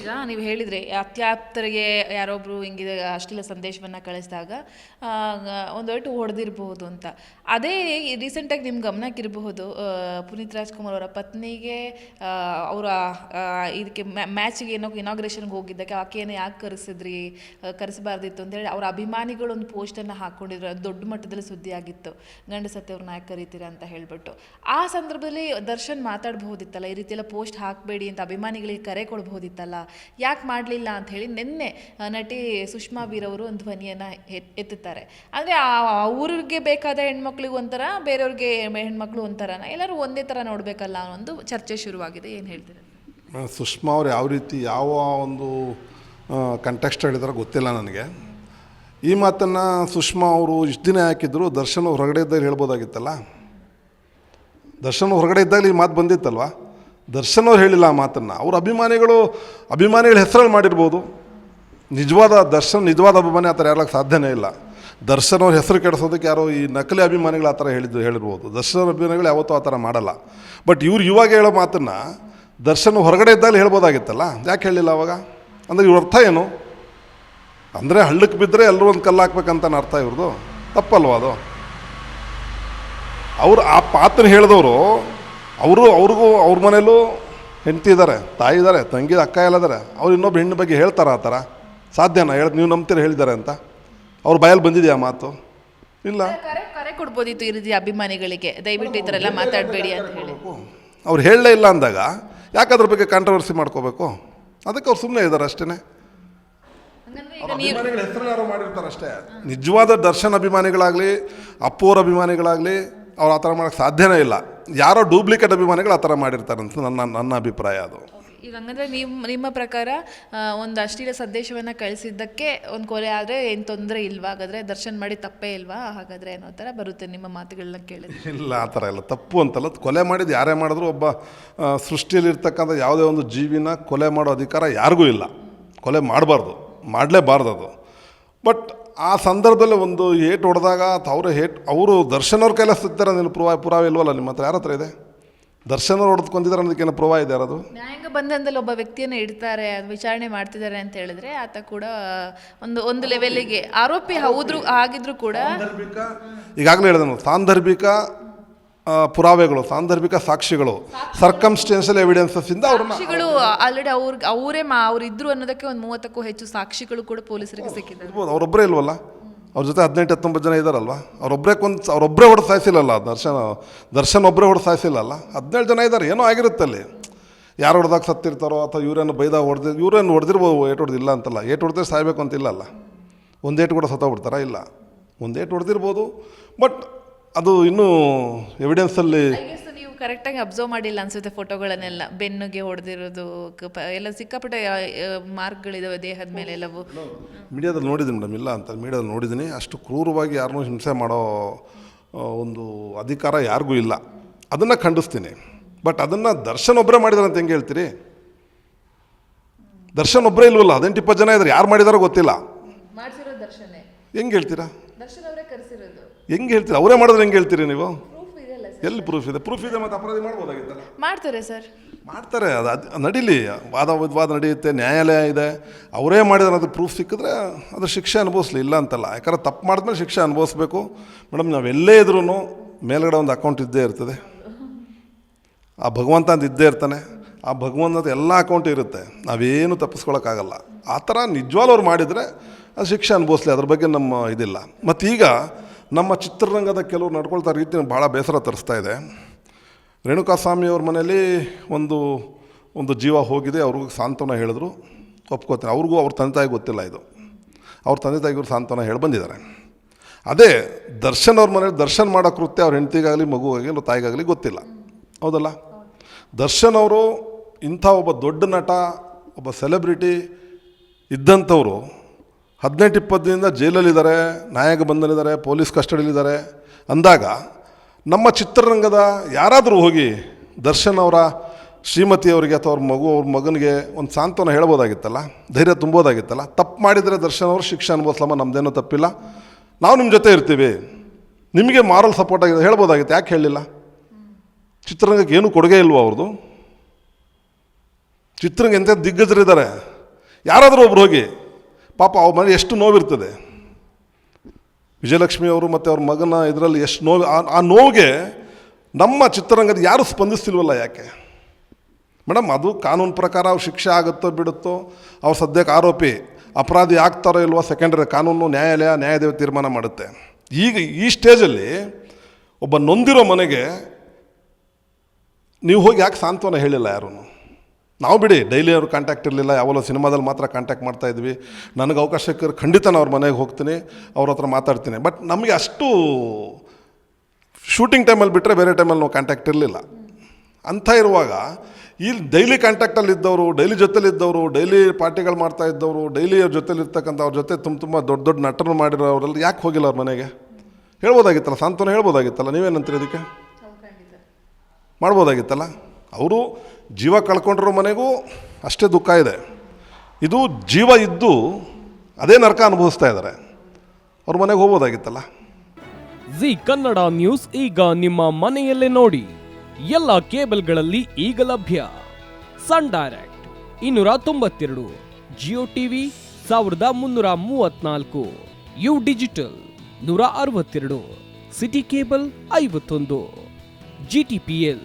ಈಗ ನೀವು ಹೇಳಿದರೆ ಅತ್ಯಾಪ್ತರಿಗೆ ಯಾರೊಬ್ರು ಹಿಂಗಿದೆ ಅಶ್ಲೀಲ ಸಂದೇಶವನ್ನ ಕಳಿಸಿದಾಗ ಒಂದೊಟ್ಟು ಹೊಡೆದಿರಬಹುದು ಅಂತ. ಅದೇ ರೀಸೆಂಟಾಗಿ ನಿಮ್ಮ ಗಮನಕ್ಕಿರಬಹುದು ಪುನೀತ್ ರಾಜ್ಕುಮಾರ್ ಅವರ ಪತ್ನಿಗೆ ಅವರ ಇದಕ್ಕೆ ಮ್ಯಾಚಿಗೆ ಏನೋ ಇನಾಗ್ರೇಷನ್ಗೆ ಹೋಗಿದ್ದಕ್ಕೆ ಆಕೆಯನ್ನು ಯಾಕೆ ಕರೆಸಿದ್ರಿ ಕರೆಸಬಾರ್ದಿತ್ತು ಅಂತೇಳಿ ಅವರ ಅಭಿಮಾನಿಗಳು ಒಂದು ಪೋಸ್ಟನ್ನು ಹಾಕ್ಕೊಂಡಿದ್ರು ದೊಡ್ಡ ಮಟ್ಟದಲ್ಲಿ ಸುದ್ದಿ ಆಗಿತ್ತು ಗಂಡ ಸತ್ಯವ್ರನ್ನ ಯಾಕೆ ಕರೀತೀರಾ ಅಂತ ಹೇಳಿಬಿಟ್ಟು. ಆ ಸಂದರ್ಭದಲ್ಲಿ ದರ್ಶನ್ ಮಾತಾಡಬಹುದಿತ್ತಲ್ಲ, ಈ ರೀತಿಯೆಲ್ಲ ಪೋಸ್ಟ್ ಹಾಕಬೇಡಿ ಅಂತ ಅಭಿಮಾನಿಗಳಿಗೆ ಕರೆ ಕೊಡ್ಬೋದಿತ್ತಲ್ಲ ಯಾಕೆ ಮಾಡಲಿಲ್ಲ ಅಂತ ಹೇಳಿ ನಿನ್ನೆ ನಟಿ ಸುಷ್ಮಾ ವೀರ್ ಅವರು ಒಂದು ಧ್ವನಿಯನ್ನು ಎತ್ತುತ್ತಾರೆ ಅಂದರೆ ಅವ್ರಿಗೆ ಬೇಕಾದ ಹೆಣ್ಮಕ್ಳಿಗೆ ಒಂಥರ, ಬೇರೆಯವ್ರಿಗೆ ಹೆಣ್ಮಕ್ಳು ಒಂಥರನ, ಎಲ್ಲರೂ ಒಂದೇ ಥರ ನೋಡಬೇಕಲ್ಲ ಅನ್ನೋ ಒಂದು ಚರ್ಚೆ ಶುರುವಾಗಿದೆ. ಏನು ಹೇಳ್ತೀರಾ? ಸುಷ್ಮಾ ಅವ್ರು ಯಾವ ರೀತಿ ಯಾವ ಒಂದು ಕಂಟೆಕ್ಸ್ಟ್ ಹೇಳಿದಾರೋ ಗೊತ್ತಿಲ್ಲ ನನಗೆ. ಈ ಮಾತನ್ನು ಸುಷ್ಮಾ ಅವರು ಇಷ್ಟು ದಿನ ಹಾಕಿದ್ರು, ದರ್ಶನ ಹೊರಗಡೆ ಇದ್ದಾಗ ಹೇಳ್ಬೋದಾಗಿತ್ತಲ್ಲ? ದರ್ಶನ ಹೊರಗಡೆ ಇದ್ದಾಗ ಈ ಮಾತು ಬಂದಿತ್ತಲ್ವ? ದರ್ಶನ್ ಅವ್ರು ಹೇಳಿಲ್ಲ ಆ ಮಾತನ್ನು. ಅವ್ರ ಅಭಿಮಾನಿಗಳು, ಅಭಿಮಾನಿಗಳ ಹೆಸರಲ್ಲಿ ಮಾಡಿರ್ಬೋದು. ನಿಜವಾದ ದರ್ಶನ್, ನಿಜವಾದ ಅಭಿಮಾನಿ ಆ ಥರ ಯಾರಕ್ಕೆ ಸಾಧ್ಯನೇ ಇಲ್ಲ. ದರ್ಶನ್ ಅವ್ರ ಹೆಸರು ಕೆಡಿಸೋದಕ್ಕೆ ಯಾರೋ ಈ ನಕಲಿ ಅಭಿಮಾನಿಗಳು ಆ ಥರ ಹೇಳಿದ್ದು ಹೇಳಿರ್ಬೋದು. ದರ್ಶನ್ ಅಭಿಮಾನಿಗಳು ಯಾವತ್ತೂ ಆ ಥರ ಮಾಡಲ್ಲ. ಬಟ್ ಇವ್ರು ಇವಾಗ ಹೇಳೋ ಮಾತನ್ನು ದರ್ಶನ್ ಹೊರಗಡೆ ಇದ್ದಾಗ ಹೇಳ್ಬೋದಾಗಿತ್ತಲ್ಲ? ಯಾಕೆ ಹೇಳಿಲ್ಲ ಅವಾಗ? ಅಂದರೆ ಇವ್ರ ಅರ್ಥ ಏನು? ಅಂದರೆ ಹಳ್ಳಕ್ಕೆ ಬಿದ್ದರೆ ಎಲ್ಲರೂ ಒಂದು ಕಲ್ಲು ಹಾಕ್ಬೇಕಂತ ಅರ್ಥ ಇವ್ರದ್ದು ತಪ್ಪಲ್ವಾ ಅದು? ಅವ್ರು ಆ ಪಾತ್ರ ಹೇಳಿದವರು ಅವರು ಅವ್ರಿಗೂ ಅವ್ರ ಮನೇಲೂ ಹೆಂಡತಿ ಇದ್ದಾರೆ ತಾಯಿ ಇದ್ದಾರೆ ತಂಗಿ ಅಕ್ಕ ಎಲ್ಲ ಇದ್ದಾರೆ ಅವ್ರು ಇನ್ನೊಬ್ಬ ಹೆಣ್ಣು ಬಗ್ಗೆ ಹೇಳ್ತಾರ ಆ ಥರ. ಸಾಧ್ಯನಾ? ಹೇಳಿ ನೀವು ನಂಬ್ತೀರಿ ಹೇಳಿದ್ದಾರೆ ಅಂತ. ಅವ್ರ ಬಾಯಲ್ಲಿ ಬಂದಿದೆಯಾ ಮಾತು? ಇಲ್ಲ. ಕರೆ ಕರೆ ಕೊಡ್ಬೋದಿತ್ತು ಈ ರೀತಿ ಅಭಿಮಾನಿಗಳಿಗೆ. ದಯವಿಟ್ಟು ಈ ಥರ ಎಲ್ಲ ಮಾತಾಡಬೇಡಿ ಅಂತ ಹೇಳಿ. ಅವ್ರು ಹೇಳಲೇ ಇಲ್ಲ ಅಂದಾಗ ಯಾಕೆ ಅದ್ರ ಬಗ್ಗೆ ಕಾಂಟ್ರವರ್ಸಿ ಮಾಡ್ಕೋಬೇಕು? ಅದಕ್ಕೆ ಅವ್ರು ಸುಮ್ಮನೆ ಇದ್ದಾರೆ ಅಷ್ಟೇ ಅಭಿಮಾನಿಗಳ ಹೆಸರು ಮಾಡಿರ್ತಾರೆ ಅಷ್ಟೇ. ನಿಜವಾದ ದರ್ಶನ್ ಅಭಿಮಾನಿಗಳಾಗಲಿ ಅಪ್ಪೋರ್ ಅವ್ರ ಅಭಿಮಾನಿಗಳಾಗಲಿ ಅವ್ರು ಆ ಥರ ಮಾಡೋಕ್ಕೆ ಸಾಧ್ಯನೇ ಇಲ್ಲ. ಯಾರೋ ಡೂಪ್ಲಿಕೇಟ್ ಅಭಿಮಾನಿಗಳು ಆ ಥರ ಮಾಡಿರ್ತಾರೆ ಅಂತ ನನ್ನ ನನ್ನ ಅಭಿಪ್ರಾಯ ಅದು. ಈಗ ಹಂಗಂದ್ರೆ ನಿಮ್ಮ ನಿಮ್ಮ ಪ್ರಕಾರ ಒಂದು ಅಶ್ಲೀಲ ಸಂದೇಶವನ್ನು ಕಳಿಸಿದ್ದಕ್ಕೆ ಒಂದು ಕೊಲೆ ಆದರೆ ಏನು ತೊಂದರೆ ಇಲ್ವಾ? ಹಾಗಾದರೆ ದರ್ಶನ ಮಾಡಿ ತಪ್ಪೇ ಇಲ್ವಾ? ಹಾಗಾದರೆ ಅನ್ನೋ ಥರ ಬರುತ್ತೆ ನಿಮ್ಮ ಮಾತುಗಳನ್ನ ಕೇಳಿದ್ರೆ. ಇಲ್ಲ ಆ ಥರ ಇಲ್ಲ. ತಪ್ಪು ಅಂತಲ್ಲ ಕೊಲೆ ಮಾಡಿದ್ದು ಯಾರೇ ಮಾಡಿದ್ರು ಒಬ್ಬ ಸೃಷ್ಟಿಯಲ್ಲಿರ್ತಕ್ಕಂಥ ಯಾವುದೇ ಒಂದು ಜೀವಿನ ಕೊಲೆ ಮಾಡೋ ಅಧಿಕಾರ ಯಾರಿಗೂ ಇಲ್ಲ. ಕೊಲೆ ಮಾಡಬಾರ್ದು ಮಾಡಲೇಬಾರ್ದು ಅದು. ಬಟ್ ಆ ಸಂದರ್ಭದಲ್ಲಿ ಒಂದು ಏಟ್ ಹೊಡೆದಾಗ ಅವರು ಹೇಟ್ ಅವರು ದರ್ಶನವ್ರ ಅವ್ರ ಕೈಲ ಸುತ್ತಾರೆ ನಿನ್ನ ಪುರಾವೆ ಪುರಾವೆ ಇಲ್ವಲ್ಲ? ನಿಮ್ಮ ಹತ್ರ ಯಾರ ಹತ್ರ ಇದೆ? ದರ್ಶನವ್ರು ಹೊಡೆದುಕೊಂಡಿದ್ದಾರೆ ಅನ್ನೋದಕ್ಕೇನು ಪುರಾವ ಇದೆ ಯಾರದು? ನ್ಯಾಯಾಂಗ ಬಂಧನದಲ್ಲಿ ಒಬ್ಬ ವ್ಯಕ್ತಿಯನ್ನು ಇಡ್ತಾರೆ ವಿಚಾರಣೆ ಮಾಡ್ತಿದ್ದಾರೆ ಅಂತ ಹೇಳಿದ್ರೆ ಆತ ಕೂಡ ಒಂದು ಒಂದು ಲೆವೆಲಿಗೆ ಆರೋಪಿ ಹೌದ್ರು ಆಗಿದ್ರು ಕೂಡ ಈಗಾಗಲೇ ಹೇಳಿದೆ ಸಾಂದರ್ಭಿಕ ಪುರಾವೆಗಳು ಸಾಂದರ್ಭಿಕ ಸಾಕ್ಷಿಗಳು ಸರ್ಕಮ್ಸ್ಟೆನ್ಷಿಯಲ್ ಎವಿಡೆನ್ಸಸ್ ಇಂದ ಅವರು ಸಾಕ್ಷಿಗಳು ಆಲ್ರೆಡಿ ಅವ್ರಿಗೆ ಅವರೇ ಮಾ ಅವ್ರು ಇದ್ರು ಅನ್ನೋದಕ್ಕೆ ಒಂದು ಮೂವತ್ತಕ್ಕೂ ಹೆಚ್ಚು ಸಾಕ್ಷಿಗಳು ಕೂಡ ಪೊಲೀಸರಿಗೆ ಸಿಕ್ಕಿದ್ದಾರೆ. ಇರ್ಬೋದು ಅವರೊಬ್ಬರೇ ಇಲ್ವಲ್ಲ? ಅವ್ರ ಜೊತೆ ಹದಿನೆಂಟು ಹತ್ತೊಂಬತ್ತು ಜನ ಇದ್ದಾರಲ್ವ ಅವರೊಬ್ಬರೇ ಕೊಂದು ಅವರೊಬ್ಬರೇ ಹೊಡೆದು ಸಾಯಿಸಿಲ್ಲಲ್ಲ ದರ್ಶನ್ ದರ್ಶನ್ ಒಬ್ಬರೇ ಹೊಡೆದು ಸಾಯಿಸಿಲ್ಲಲ್ಲ? ಹದಿನೇಳು ಜನ ಇದ್ದಾರೆ ಏನೋ ಆಗಿರುತ್ತೆ ಅಲ್ಲಿ. ಯಾರು ಹೊಡೆದಾಗ ಸತ್ತಿರ್ತಾರೋ ಅಥವಾ ಇವ್ರೇನು ಬೈದಾಗ ಹೊಡೆದಿ ಇವ್ರೇನು ಹೊಡೆದಿರ್ಬೋದು ಏಟು ಹೊಡೆದಿಲ್ಲ ಅಂತಲ್ಲ. ಏಟು ಹೊಡೆದ್ರೆ ಸಾಯ್ಬೇಕು ಅಂತಿಲ್ಲಲ್ಲ ಒಂದೇಟು ಕೂಡ ಸತ್ತೋಗ್ಬಿಡ್ತಾರಾ? ಇಲ್ಲ. ಒಂದೇಟು ಹೊಡೆದಿರ್ಬೋದು ಬಟ್ ಅದು ಇನ್ನೂ ಎವಿಡೆನ್ಸಲ್ಲಿ I guess ನೀವು ಕರೆಕ್ಟಾಗಿ ಅಬ್ಸರ್ವ್ ಮಾಡಿಲ್ಲ ಅನ್ಸುತ್ತೆ ಫೋಟೋಗಳನ್ನೆಲ್ಲ ಬೆನ್ನುಗೆ ಹೊಡೆದಿರೋದು ಎಲ್ಲ ಸಿಕ್ಕಾಪಟ್ಟೆ ಮಾರ್ಕ್ಗಳಿದಾವೆ ದೇಹದ ಮೇಲೆ ಎಲ್ಲವೂ. ಮೀಡಿಯಾದಲ್ಲಿ ನೋಡಿದ್ದೀನಿ ಮೇಡಮ್ ಇಲ್ಲ ಅಂತ ಮೀಡಿಯಾದಲ್ಲಿ ನೋಡಿದ್ದೀನಿ. ಅಷ್ಟು ಕ್ರೂರವಾಗಿ ಯಾರನ್ನೂ ಹಿಂಸೆ ಮಾಡೋ ಒಂದು ಅಧಿಕಾರ ಯಾರಿಗೂ ಇಲ್ಲ. ಅದನ್ನು ಖಂಡಿಸ್ತೀನಿ. ಬಟ್ ಅದನ್ನು ದರ್ಶನ್ ಒಬ್ಬರೇ ಮಾಡಿದಾರೆ ಅಂತ ಹೆಂಗೆ ಹೇಳ್ತೀರಿ? ದರ್ಶನ್ ಒಬ್ಬರೇ ಇಲ್ವಲ್ಲ? ಹದಿನೆಂಟು ಇಪ್ಪತ್ತು ಜನ ಇದ್ದಾರೆ ಯಾರು ಮಾಡಿದಾರೋ ಗೊತ್ತಿಲ್ಲ. ಮಾಡಿಸಿರೋ ದರ್ಶನೇ. ಹೆಂಗೆ ಹೇಳ್ತೀರಾ? ದರ್ಶನ ಅವರೇ ಕರೆಸಿರೋದು. ಹೆಂಗೆ ಹೇಳ್ತೀರಿ? ಅವರೇ ಮಾಡಿದ್ರೆ ಹೆಂಗೆ ಹೇಳ್ತೀರಿ ನೀವು? ಎಲ್ಲಿ ಪ್ರೂಫ್ ಇದೆ? ಪ್ರೂಫ್ ಇದೆ ಮತ್ತು ಅಪರಾಧಿ ಮಾಡ್ಬೋದಾಗಿತ್ತಲ್ಲ? ಮಾಡ್ತಾರೆ ಸರ್. ಮಾಡ್ತಾರೆ ಅದು ಅದು ನಡೀಲಿ. ವಾದ ವಿವಾದ ನಡೆಯುತ್ತೆ ನ್ಯಾಯಾಲಯ ಇದೆ. ಅವರೇ ಮಾಡಿದ್ರೆ ಅದು ಪ್ರೂಫ್ ಸಿಕ್ಕಿದ್ರೆ ಅದು ಶಿಕ್ಷೆ ಅನುಭವಿಸ್ಲಿ. ಇಲ್ಲ ಅಂತಲ್ಲ. ಯಾಕಂದ್ರೆ ತಪ್ಪು ಮಾಡಿದ್ಮೇಲೆ ಶಿಕ್ಷೆ ಅನುಭವಿಸ್ಬೇಕು. ಮೇಡಮ್ ನಾವೆಲ್ಲೇ ಇದ್ರೂ ಮೇಲ್ಗಡೆ ಒಂದು ಅಕೌಂಟ್ ಇದ್ದೇ ಇರ್ತದೆ. ಆ ಭಗವಂತ ಅಂತ ಇದ್ದೇ ಇರ್ತಾನೆ. ಆ ಭಗವಂತದ ಎಲ್ಲ ಅಕೌಂಟ್ ಇರುತ್ತೆ. ನಾವೇನು ತಪ್ಪಿಸ್ಕೊಳಕ್ಕಾಗಲ್ಲ. ಆ ಥರ ನಿಜವಾಗ್ಲೂ ಅವ್ರು ಮಾಡಿದರೆ ಅದು ಶಿಕ್ಷೆ ಅನುಭವಿಸ್ಲಿ. ಅದ್ರ ಬಗ್ಗೆ ನಮ್ಮ ಇದಿಲ್ಲ. ಮತ್ತು ಈಗ ನಮ್ಮ ಚಿತ್ರರಂಗದ ಕೆಲವರು ನಡ್ಕೊಳ್ತಾ ರೀತಿ ಭಾಳ ಬೇಸರ ತರಿಸ್ತಾ ಇದೆ. ರೇಣುಕಾಸ್ವಾಮಿ ಅವ್ರ ಮನೇಲಿ ಒಂದು ಒಂದು ಜೀವ ಹೋಗಿದೆ, ಅವ್ರಿಗೂ ಸಾಂತ್ವನ ಹೇಳಿದ್ರು. ಒಪ್ಕೋತೀನಿ ಅವ್ರಿಗೂ ಅವ್ರ ತಂದೆ ತಾಯಿ ಗೊತ್ತಿಲ್ಲ ಇದು. ಅವ್ರ ತಂದೆ ತಾಯಿಗೂ ಸಾಂತ್ವನ ಹೇಳಿ ಬಂದಿದ್ದಾರೆ. ಅದೇ ದರ್ಶನ್ ಅವ್ರ ಮನೇಲಿ ದರ್ಶನ್ ಮಾಡೋ ಕೃತ್ಯ ಅವ್ರ ಹೆಂಡತಿಗಾಗಲಿ, ಮಗುವಾಗಲಿ ಇಲ್ಲ ತಾಯಿಗಾಗಲಿ ಗೊತ್ತಿಲ್ಲ. ಹೌದಲ್ಲ? ದರ್ಶನ್ ಅವರು ಇಂಥ ಒಬ್ಬ ದೊಡ್ಡ ನಟ, ಒಬ್ಬ ಸೆಲೆಬ್ರಿಟಿ ಇದ್ದಂಥವ್ರು ಹದಿನೆಂಟು ಇಪ್ಪತ್ತು ದಿನದಿಂದ ಜೈಲಲ್ಲಿದ್ದಾರೆ ನ್ಯಾಯಾಂಗ ಬಂಧನಿದ್ದಾರೆ ಪೊಲೀಸ್ ಕಸ್ಟಡಿಯಲ್ಲಿದ್ದಾರೆ ಅಂದಾಗ ನಮ್ಮ ಚಿತ್ರರಂಗದ ಯಾರಾದರೂ ಹೋಗಿ ದರ್ಶನ್ ಅವರ ಶ್ರೀಮತಿಯವರಿಗೆ ಅಥವಾ ಅವ್ರ ಮಗು, ಅವ್ರ ಮಗನಿಗೆ ಒಂದು ಸಾಂತ್ವನ ಹೇಳ್ಬೋದಾಗಿತ್ತಲ್ಲ? ಧೈರ್ಯ ತುಂಬೋದಾಗಿತ್ತಲ್ಲ? ತಪ್ಪು ಮಾಡಿದರೆ ದರ್ಶನ್ ಅವರು ಶಿಕ್ಷೆ ಅನುಭವಿಸ್ಲಮ್ಮ ನಮ್ಮದೇನೂ ತಪ್ಪಿಲ್ಲ. ನಾವು ನಿಮ್ಮ ಜೊತೆ ಇರ್ತೀವಿ. ನಿಮಗೆ ಮಾರಲ್ ಸಪೋರ್ಟ್ ಆಗಿದೆ ಹೇಳ್ಬೋದಾಗಿತ್ತು, ಯಾಕೆ ಹೇಳಲಿಲ್ಲ ಚಿತ್ರರಂಗಕ್ಕೆ ಏನೂ ಕೊಡುಗೆ ಇಲ್ವೋ ಅವ್ರದ್ದು? ಚಿತ್ರರಂಗ ಎಂಥ ದಿಗ್ಗಜರಿದ್ದಾರೆ. ಯಾರಾದರೂ ಒಬ್ರು ಹೋಗಿ ಪಾಪ ಅವ್ರ ಮನೆ ಎಷ್ಟು ನೋವಿರ್ತದೆ? ವಿಜಯಲಕ್ಷ್ಮಿ ಅವರು ಮತ್ತು ಅವ್ರ ಮಗನ ಇದರಲ್ಲಿ ಎಷ್ಟು ನೋವು, ಆ- ನೋವಿಗೆ ನಮ್ಮ ಚಿತ್ರರಂಗದ ಯಾರು ಸ್ಪಂದಿಸ್ತಿಲ್ವಲ್ಲ ಯಾಕೆ? ಮೇಡಮ್, ಅದು ಕಾನೂನು ಪ್ರಕಾರ ಅವ್ರು ಶಿಕ್ಷೆ ಆಗುತ್ತೋ ಬಿಡುತ್ತೋ, ಅವ್ರು ಸದ್ಯಕ್ಕೆ ಆರೋಪಿ, ಅಪರಾಧಿ ಆಗ್ತಾರೋ ಇಲ್ವೋ ಸೆಕೆಂಡರಿ ಕಾನೂನು, ನ್ಯಾಯಾಲಯ, ನ್ಯಾಯದೇವ ತೀರ್ಮಾನ ಮಾಡುತ್ತೆ. ಈಗ ಈ ಸ್ಟೇಜಲ್ಲಿ ಒಬ್ಬ ನೊಂದಿರೋ ಮನೆಗೆ ನೀವು ಹೋಗಿ ಯಾಕೆ ಸಾಂತ್ವನ ಹೇಳಿಲ್ಲ ಯಾರೂ ನಾವು ಬಿಡಿ ಡೈಲಿ ಅವ್ರ ಕಾಂಟ್ಯಾಕ್ಟ್ ಇರಲಿಲ್ಲ ಯಾವಲ್ಲೋ ಸಿನಿಮಾದಲ್ಲಿ ಮಾತ್ರ ಕಾಂಟ್ಯಾಕ್ಟ್ ಮಾಡ್ತಾ ಇದ್ವಿ. ನನಗೆ ಅವಕಾಶ ಸಿಕ್ಕರೆ ಖಂಡಿತ ನಾನು ಅವ್ರ ಮನೆಗೆ ಹೋಗ್ತೀನಿ ಅವ್ರ ಹತ್ರ ಮಾತಾಡ್ತೀನಿ. ಬಟ್ ನಮಗೆ ಅಷ್ಟು ಶೂಟಿಂಗ್ ಟೈಮಲ್ಲಿ ಬಿಟ್ಟರೆ ಬೇರೆ ಟೈಮಲ್ಲಿ ನಾವು ಕಾಂಟ್ಯಾಕ್ಟ್ ಇರಲಿಲ್ಲ. ಅಂಥ ಇರುವಾಗ ಇಲ್ಲಿ ಡೈಲಿ ಕಾಂಟ್ಯಾಕ್ಟಲ್ಲಿ ಇದ್ದವರು ಡೈಲಿ ಜೊತೆಲಿದ್ದವರು ಡೈಲಿ ಪಾರ್ಟಿಗಳು ಮಾಡ್ತಾ ಇದ್ದವರು ಡೈಲಿ ಅವ್ರ ಜೊತೆಲಿ ಇರ್ತಕ್ಕಂಥ ಅವ್ರ ಜೊತೆ ತುಂಬ ತುಂಬ ದೊಡ್ಡ ದೊಡ್ಡ ನಟರು ಮಾಡಿರೋರಲ್ಲಿ ಯಾಕೆ ಹೋಗಿಲ್ಲ ಅವ್ರ ಮನೆಗೆ? ಹೇಳ್ಬೋದಾಗಿತ್ತಲ್ಲ ಸಾಂತ್ವನ ಹೇಳ್ಬೋದಾಗಿತ್ತಲ್ಲ ನೀವೇನಂತೀರಿ ಅದಕ್ಕೆ? ಮಾಡ್ಬೋದಾಗಿತ್ತಲ್ಲ? ಅವರು ಜೀವ ಕಳ್ಕೊಂಡಿರೋ ಮನೆಗೂ ಅಷ್ಟೇ ದುಃಖ ಇದೆ. ಇದು ಜೀವ ಇದ್ದು ಅದೇ ನರಕ ಅನುಭವಿಸ್ತಾ ಇದ್ದಾರೆ. ಅವ್ರ ಮನೆಗೆ ಹೋಗ್ಬೋದಾಗಿತ್ತಲ್ಲ? ಜಿ ಕನ್ನಡ ನ್ಯೂಸ್ ಈಗ ನಿಮ್ಮ ಮನೆಯಲ್ಲೇ ನೋಡಿ. ಎಲ್ಲ ಕೇಬಲ್ಗಳಲ್ಲಿ ಈಗ ಲಭ್ಯ. ಸನ್ ಡೈರೆಕ್ಟ್ ಇನ್ನೂರ ತೊಂಬತ್ತೆರಡು, ಜಿಯೋ ಟಿವಿ ಸಾವಿರದ ಮುನ್ನೂರ ಮೂವತ್ನಾಲ್ಕು ಯು ಡಿಜಿಟಲ್ ನೂರ ಅರವತ್ತೆರಡು, ಸಿಟಿ ಕೇಬಲ್ ಐವತ್ತೊಂದು ಜಿಟಿಪಿಎಲ್